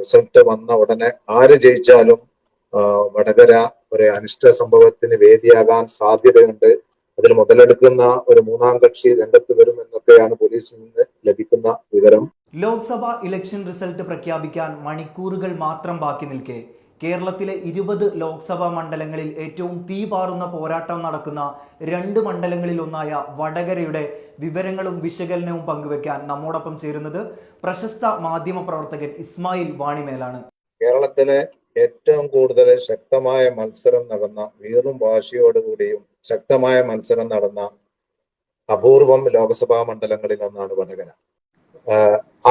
Result വന്ന ഉടനെ ആര് ജയിച്ചാലും വടകര ഒരു അനിഷ്ട സംഭവത്തിന് വേദിയാകാൻ സാധ്യതയുണ്ട്. അതിൽ മുതലെടുക്കുന്ന ഒരു മൂന്നാം കക്ഷി രംഗത്ത് വരും എന്നൊക്കെയാണ് പോലീസിൽ നിന്ന് ലഭിക്കുന്ന വിവരം. ലോക്സഭാ ഇലക്ഷൻ റിസൾട്ട് പ്രഖ്യാപിക്കാൻ മണിക്കൂറുകൾ മാത്രം ബാക്കി നിൽക്കെ കേരളത്തിലെ ഇരുപത് ലോക്സഭാ മണ്ഡലങ്ങളിൽ ഏറ്റവും തീപാറുന്ന പോരാട്ടം നടക്കുന്ന രണ്ട് മണ്ഡലങ്ങളിൽ ഒന്നായ വടകരയുടെ വിവരങ്ങളും വിശകലനവും പങ്കുവെക്കാൻ നമ്മോടൊപ്പം ചേരുന്നത് പ്രശസ്ത മാധ്യമ പ്രവർത്തകൻ ഇസ്മായിൽ വാണിമേലാണ്. കേരളത്തിലെ ഏറ്റവും കൂടുതൽ ശക്തമായ മത്സരം നടന്ന വീറും വാശിയോടുകൂടിയും ശക്തമായ മത്സരം നടന്ന അപൂർവം ലോക്സഭാ മണ്ഡലങ്ങളിൽ ഒന്നാണ് വടകര.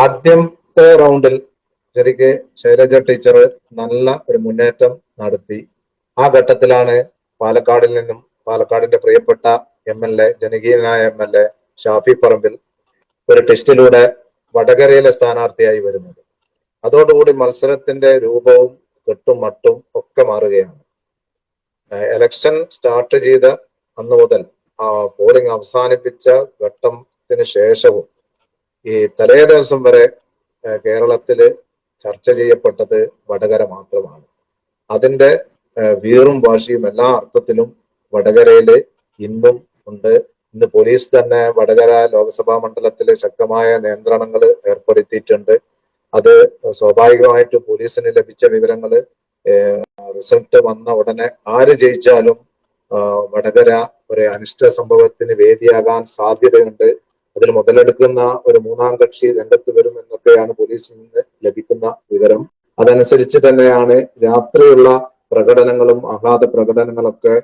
ആദ്യത്തെ റൗണ്ടിൽ ശരിക്ക് ശൈലജ ടീച്ചർ നല്ല ഒരു മുന്നേറ്റം നടത്തി. ആ ഘട്ടത്തിലാണ് പാലക്കാടിൽ നിന്നും പാലക്കാടിന്റെ പ്രിയപ്പെട്ട M L A ജനകീയനായ M L A Shafi Parambil ഒരു ടെസ്റ്റിലൂടെ വടകരയിലെ സ്ഥാനാർത്ഥിയായി വരുന്നത്. അതോടുകൂടി മത്സരത്തിന്റെ രൂപവും കെട്ടും മട്ടും ഒക്കെ മാറുകയാണ്. എലക്ഷൻ സ്റ്റാർട്ട് ചെയ്ത അന്ന് മുതൽ പോളിംഗ് അവസാനിപ്പിച്ച ഘട്ടത്തിന് ശേഷവും ഈ തലേ ദിവസം വരെ കേരളത്തിൽ ചർച്ച ചെയ്യപ്പെട്ടത് വടകര മാത്രമാണ്. അതിന്റെ വീറും വാശിയും എല്ലാ അർത്ഥത്തിലും വടകരയിൽ ഇന്നും ഉണ്ട്. ഇന്ന് പോലീസ് തന്നെ വടകര ലോക്സഭാ മണ്ഡലത്തിൽ ശക്തമായ നിയന്ത്രണങ്ങൾ ഏർപ്പെടുത്തിയിട്ടുണ്ട്. അത് സ്വാഭാവികമായിട്ട് പോലീസിന് ലഭിച്ച വിവരങ്ങൾ റിസൾട്ട് വന്ന ഉടനെ ആര് ജയിച്ചാലും വടകര ഒരു അനിഷ്ട സംഭവത്തിന് വേദിയാകാൻ സാധ്യതയുണ്ട്. അതിൽ മുതലെടുക്കുന്ന ഒരു മൂന്നാം കക്ഷി രംഗത്ത് വരും എന്നൊക്കെയാണ് പോലീസിൽ നിന്ന് ലഭിക്കുന്ന വിവരം. അതനുസരിച്ച് തന്നെയാണ് രാത്രിയുള്ള പ്രകടനങ്ങളും ആഹ്ലാദ പ്രകടനങ്ങളൊക്കെ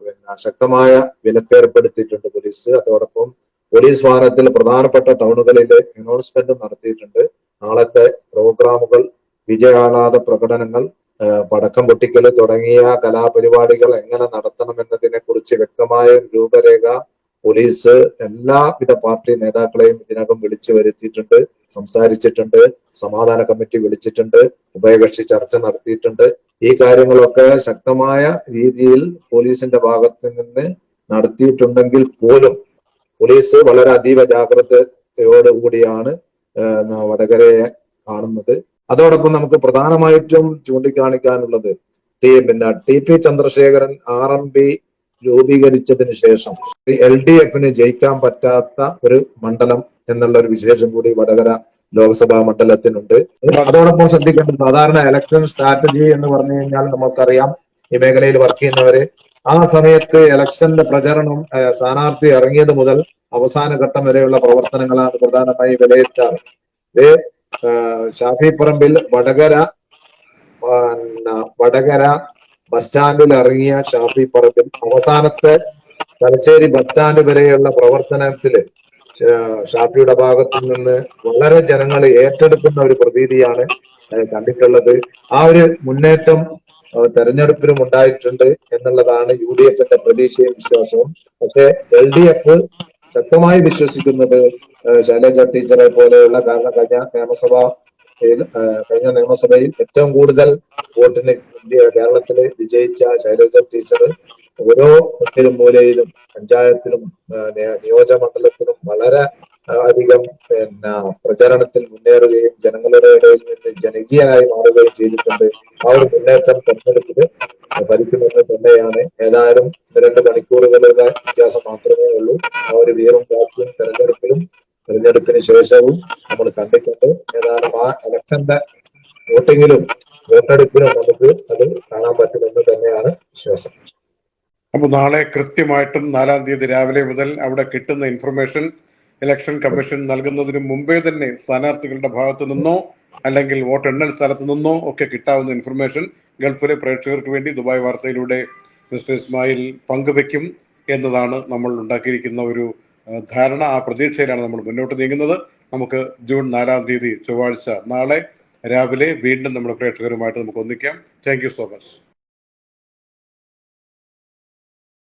പിന്നെ ശക്തമായ വിലക്കേർപ്പെടുത്തിയിട്ടുണ്ട് പോലീസ്. അതോടൊപ്പം പോലീസ് വാഹനത്തിൽ പ്രധാനപ്പെട്ട ടൗണുകളിൽ അനൗൺസ്മെന്റും നടത്തിയിട്ടുണ്ട്. നാളത്തെ പ്രോഗ്രാമുകൾ വിജയാഹ്ലാദ പ്രകടനങ്ങൾ പടക്കം പൊട്ടിക്കൽ തുടങ്ങിയ കലാപരിപാടികൾ എങ്ങനെ നടത്തണമെന്നതിനെ കുറിച്ച് വ്യക്തമായ രൂപരേഖ പോലീസ് എല്ലാവിധ പാർട്ടി നേതാക്കളെയും ഇതിനകം വിളിച്ചു വരുത്തിയിട്ടുണ്ട് സംസാരിച്ചിട്ടുണ്ട് സമാധാന കമ്മിറ്റി വിളിച്ചിട്ടുണ്ട് ഉഭയകക്ഷി ചർച്ച നടത്തിയിട്ടുണ്ട്. ഈ കാര്യങ്ങളൊക്കെ ശക്തമായ രീതിയിൽ പോലീസിന്റെ ഭാഗത്ത് നിന്ന് നടത്തിയിട്ടുണ്ടെങ്കിൽ പോലും പോലീസ് വളരെ അതീവ ജാഗ്രതയോടുകൂടിയാണ് വടകരയെ കാണുന്നത്. അതോടൊപ്പം നമുക്ക് പ്രധാനമായിട്ടും ചൂണ്ടിക്കാണിക്കാനുള്ളത് ടി പിന്നെ T P Chandrasekharan R M P രൂപീകരിച്ചതിന് ശേഷം എൽ ഡി എഫിന് ജയിക്കാൻ പറ്റാത്ത ഒരു മണ്ഡലം എന്നുള്ള ഒരു വിശേഷം കൂടി വടകര ലോക്സഭാ മണ്ഡലത്തിനുണ്ട്. അതോടൊപ്പം ശ്രദ്ധിക്കേണ്ടത് സാധാരണ ഇലക്ഷൻ സ്ട്രാറ്റജി എന്ന് പറഞ്ഞു കഴിഞ്ഞാൽ നമുക്കറിയാം ഈ മേഖലയിൽ വർക്ക് ചെയ്യുന്നവര് ആ സമയത്ത് ഇലക്ഷന്റെ പ്രചരണം സ്ഥാനാർത്ഥി ഇറങ്ങിയത് മുതൽ അവസാന ഘട്ടം വരെയുള്ള പ്രവർത്തനങ്ങളാണ് പ്രധാനമായി വിലയിരുത്താറ്. ഇത് ഷാഫി പറമ്പിൽ വടകര വടകര ബസ് സ്റ്റാൻഡിൽ ഇറങ്ങിയ ഷാഫി പറമ്പിൽ അവസാനത്തെ തലശ്ശേരി ബസ് സ്റ്റാൻഡ് വരെയുള്ള പ്രവർത്തനത്തിൽ ഷാഫിയുടെ ഭാഗത്തു നിന്ന് വളരെ ജനങ്ങൾ ഏറ്റെടുക്കുന്ന ഒരു പ്രതീതിയാണ് കണ്ടിട്ടുള്ളത്. ആ ഒരു മുന്നേറ്റം തെരഞ്ഞെടുപ്പിലും ഉണ്ടായിട്ടുണ്ട് എന്നുള്ളതാണ് യു ഡി എഫിന്റെ പ്രതീക്ഷയും വിശ്വാസവും. പക്ഷെ എൽ ഡി എഫ് ശക്തമായി വിശ്വസിക്കുന്നത് ശൈലജ ടീച്ചറെ പോലെയുള്ള കാരണം കഴിഞ്ഞ നിയമസഭ കഴിഞ്ഞ നിയമസഭയിൽ ഏറ്റവും കൂടുതൽ വോട്ടിന് ഇന്ത്യ കേരളത്തിൽ വിജയിച്ച ശൈലജ ടീച്ചർ ഓരോ മുക്കിലും മൂലയിലും പഞ്ചായത്തിലും നിയോജക മണ്ഡലത്തിലും വളരെ അധികം പിന്നെ പ്രചരണത്തിൽ മുന്നേറുകയും ജനങ്ങളുടെ ഇടയിൽ നിന്ന് ജനകീയനായി മാറുകയും ചെയ്തിട്ടുണ്ട്. ആ ഒരു മുന്നേറ്റം തെരഞ്ഞെടുപ്പിൽ ഫലിക്കുന്നത് തന്നെയാണ്. ഏതായാലും ഒന്ന് രണ്ട് മണിക്കൂറുകളുടെ വ്യത്യാസം മാത്രമേ ഉള്ളൂ. ആ ഒരു വീറും വാക്കും തെരഞ്ഞെടുപ്പിലും തെരഞ്ഞെടുപ്പിന് ശേഷവും നമ്മൾ കണ്ടിട്ടുണ്ട്. ഏതാനും ആ ഇലക്ഷന്റെ വോട്ടിങ്ങിലും വോട്ടെടുപ്പിലും നമുക്ക് അത് കാണാൻ പറ്റുമെന്ന് തന്നെയാണ് വിശ്വാസം. അപ്പൊ നാളെ കൃത്യമായിട്ടും നാലാം തീയതി രാവിലെ മുതൽ അവിടെ കിട്ടുന്ന ഇൻഫർമേഷൻ ഇലക്ഷൻ കമ്മീഷൻ നൽകുന്നതിന് മുമ്പേ തന്നെ സ്ഥാനാർത്ഥികളുടെ ഭാഗത്തു നിന്നോ അല്ലെങ്കിൽ വോട്ടെണ്ണൽ സ്ഥലത്തു നിന്നോ ഒക്കെ കിട്ടാവുന്ന ഇൻഫർമേഷൻ ഗൾഫിലെ പ്രേക്ഷകർക്ക് വേണ്ടി ദുബായ് വാർത്തയിലൂടെ മിസ്റ്റർ ഇസ്മായിൽ പങ്കുവെക്കും എന്നതാണ് നമ്മൾ ഉണ്ടാക്കിയിരിക്കുന്ന ഒരു ധാരണ ആ പ്രതീക്ഷയിലാണ് നമ്മൾ മുന്നോട്ട് നീങ്ങുന്നത്. നമുക്ക് ജൂൺ നാലാം തീയതി ചൊവ്വാഴ്ച നാളെ രാവിലെ വീണ്ടും നമ്മുടെ പ്രേക്ഷകരുമായിട്ട് നമുക്ക് ഒന്നിക്കാം. Thank so much